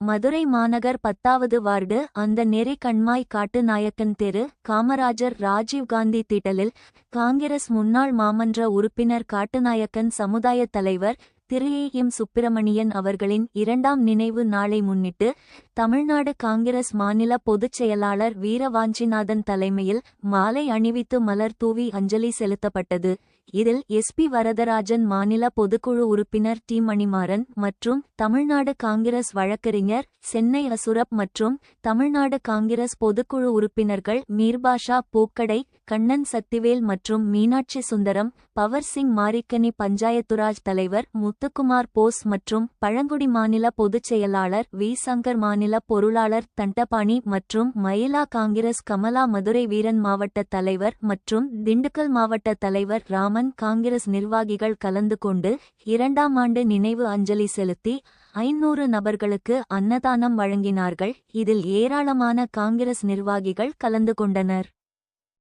மதுரை மாநகர் பத்தாவது வார்டு அந்த நெறி கண்மாய் காட்டு நாயக்கன் தெரு காமராஜர் ராஜீவ்காந்தி திடலில் காங்கிரஸ் முன்னாள் மாமன்ற உறுப்பினர் காட்டுநாயக்கன் சமுதாய தலைவர் திரு ஏ எம் சுப்பிரமணியன் அவர்களின் இரண்டாம் நினைவு நாளை முன்னிட்டு தமிழ்நாடு காங்கிரஸ் மாநில பொதுச் செயலாளர் வீரவாஞ்சிநாதன் தலைமையில் மாலை அணிவித்து மலர் தூவி அஞ்சலி செலுத்தப்பட்டது. இதில் எஸ்பி வரதராஜன் மாநில பொதுக்குழு உறுப்பினர் டி மணிமாறன் மற்றும் தமிழ்நாடு காங்கிரஸ் வழக்கறிஞர் சென்னை அசுரப் மற்றும் தமிழ்நாடு காங்கிரஸ் பொதுக்குழு உறுப்பினர்கள் மீர்பாஷா பூக்கடை கண்ணன் சக்திவேல் மற்றும் மீனாட்சி சுந்தரம் பவர் சிங் மாரிக்கனி பஞ்சாயத்துராஜ் தலைவர் மு. முத்துக்குமார் போஸ் மற்றும் பழங்குடி மாநில பொதுச் செயலாளர் வி. சங்கர் மாநில பொருளாளர் தண்டபாணி மற்றும் மயிலா காங்கிரஸ் கமலா மதுரை வீரன் மாவட்ட தலைவர் மற்றும் திண்டுக்கல் மாவட்ட தலைவர் ராமன் காங்கிரஸ் நிர்வாகிகள் கலந்து கொண்டு இரண்டாம் ஆண்டு நினைவு அஞ்சலி செலுத்தி ஐநூறு நபர்களுக்கு அன்னதானம் வழங்கினார்கள். இதில் ஏராளமான காங்கிரஸ் நிர்வாகிகள் கலந்து கொண்டனர்.